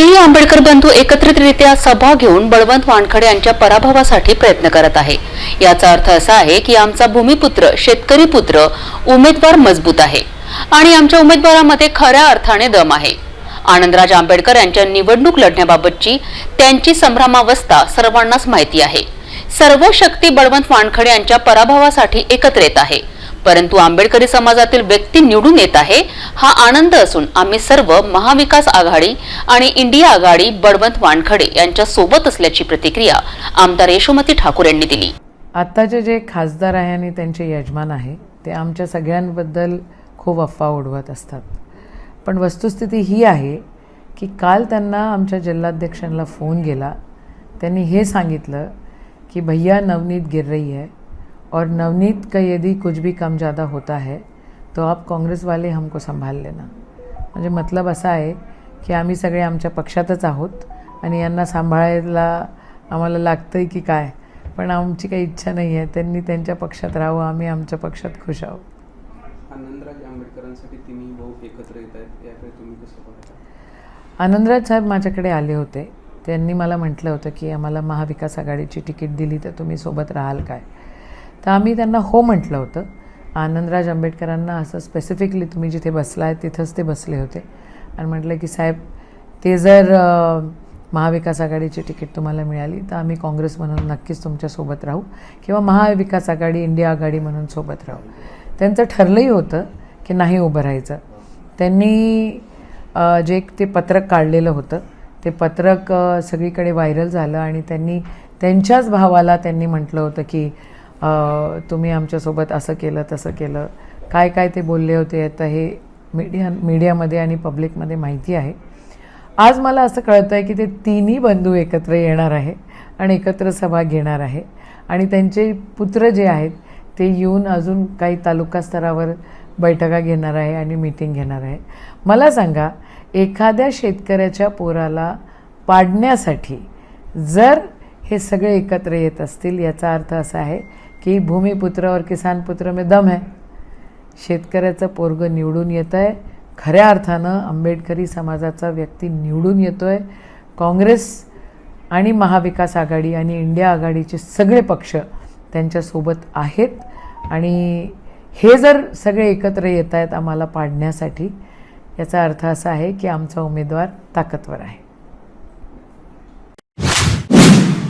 तीनही आंबेडकर बंधू एकत्रितरित्या सभा घेऊन बळवंत वानखडे यांच्या पराभवासाठी प्रयत्न करत आहे. याचा अर्थ असा आहे की आमचा भूमिपुत्र शेतकरी पुत्र उमेदवार मजबूत आहे आणि आमच्या उमेदवारामध्ये खऱ्या अर्थाने दम आहे. आनंदराज आंबेडकर यांच्या निवडणूक लढण्याबाबतची त्यांची संभ्रमावस्था सर्वांनाच माहिती आहे. सर्व शक्ती बळवंत वानखडे यांच्या पराभवासाठी एकत्र येत आहे. परंतु आंबेडकरी समाजातील व्यक्ती निवडून येत आहे हा आनंद असून आम्ही सर्व महाविकास आघाडी आणि इंडिया आघाडी बळवंत वानखडे यांच्या सोबत असल्याची प्रतिक्रिया आमदार यशोमती ठाकूर यांनी दिली. आत्ताचे जे खासदार आहे आणि त्यांचे यजमान आहे ते आमच्या सगळ्यांबद्दल खूप अफवा उडवत असतात. पण वस्तुस्थिती ही आहे की काल त्यांना आमच्या जिल्हाध्यक्षांना फोन गेला त्यांनी हे सांगितलं कि भैया नवनीत गिर रही है और नवनीत का यदि कुछ भी कम ज़्यादा होता है तो आप काँग्रेस वाले हमको संभाल लेना। म्हणजे मतलब असा आहे की आम्ही सगळे आमच्या पक्षातच आहोत आणि यांना सांभाळायला आम्हाला लागतं आहे की काय पण आमची काही इच्छा नाही आहे. त्यांनी त्यांच्या पक्षात राहावं आम्ही आमच्या पक्षात खुश आहोत. आनंदराज आंबेडकरांसाठी तिन्ही भाऊ एकत्र येत आहेत याकडे तुम्ही कसं आनंदराज साहेब माझ्याकडे आले होते. त्यांनी मला म्हटलं होतं की आम्हाला महाविकास आघाडीची तिकीट दिली तर तुम्ही सोबत राहाल काय? तर आम्ही त्यांना हो म्हटलं होतं. आनंदराज आंबेडकरांना असं स्पेसिफिकली तुम्ही जिथे बसला आहे तिथंच ते बसले होते. आणि म्हटलं की साहेब ते जर महाविकास आघाडीची तिकीट तुम्हाला मिळाली तर आम्ही काँग्रेस म्हणून नक्कीच तुमच्यासोबत राहू किंवा महाविकास आघाडी इंडिया आघाडी म्हणून सोबत राहू. त्यांचं ठरलंही होतं की नाही उभं राहायचं. त्यांनी जे एक ते पत्रक काढलेलं होतं ते पत्रक सगळीकडे व्हायरल झालं आणि त्यांनी त्यांच्याच भावाला त्यांनी म्हटलं होतं की तुम्ही आमच्यासोबत असं केलं तसं केलं. काय काय ते बोलले होते आता हे मीडिया मीडियामध्ये आणि पब्लिकमध्ये माहिती आहे. आज मला असं कळतं आहे की ते तिन्ही बंधू एकत्र येणार आहे आणि एकत्र सभा घेणार आहे. आणि त्यांचे पुत्र जे आहेत ते येऊन अजून काही तालुका स्तरावर बैठका घेणार आहे आणि मीटिंग घेणार आहे. मला सांगा एखाद्या शेतकऱ्याच्या पोराला पाडण्यासाठी जर हे सगळे एकत्र येत असतील याचा अर्थ असा आहे की भूमिपुत्र और किसान पुत्र में दम है शेतकऱ्याचं पोरगं निवडून येतं आहे खऱ्या अर्थानं आंबेडकरी समाजाचा व्यक्ती निवडून येतो आहे काँग्रेस आणि महाविकास आघाडी आणि इंडिया आघाडीचे सगळे पक्ष त्यांच्यासोबत आहेत. आणि हे जर सगळे एकत्र येत आहेत आम्हाला पाडण्यासाठी याचा अर्थ असा आहे की आमचा उमेदवार ताकदवर आहे.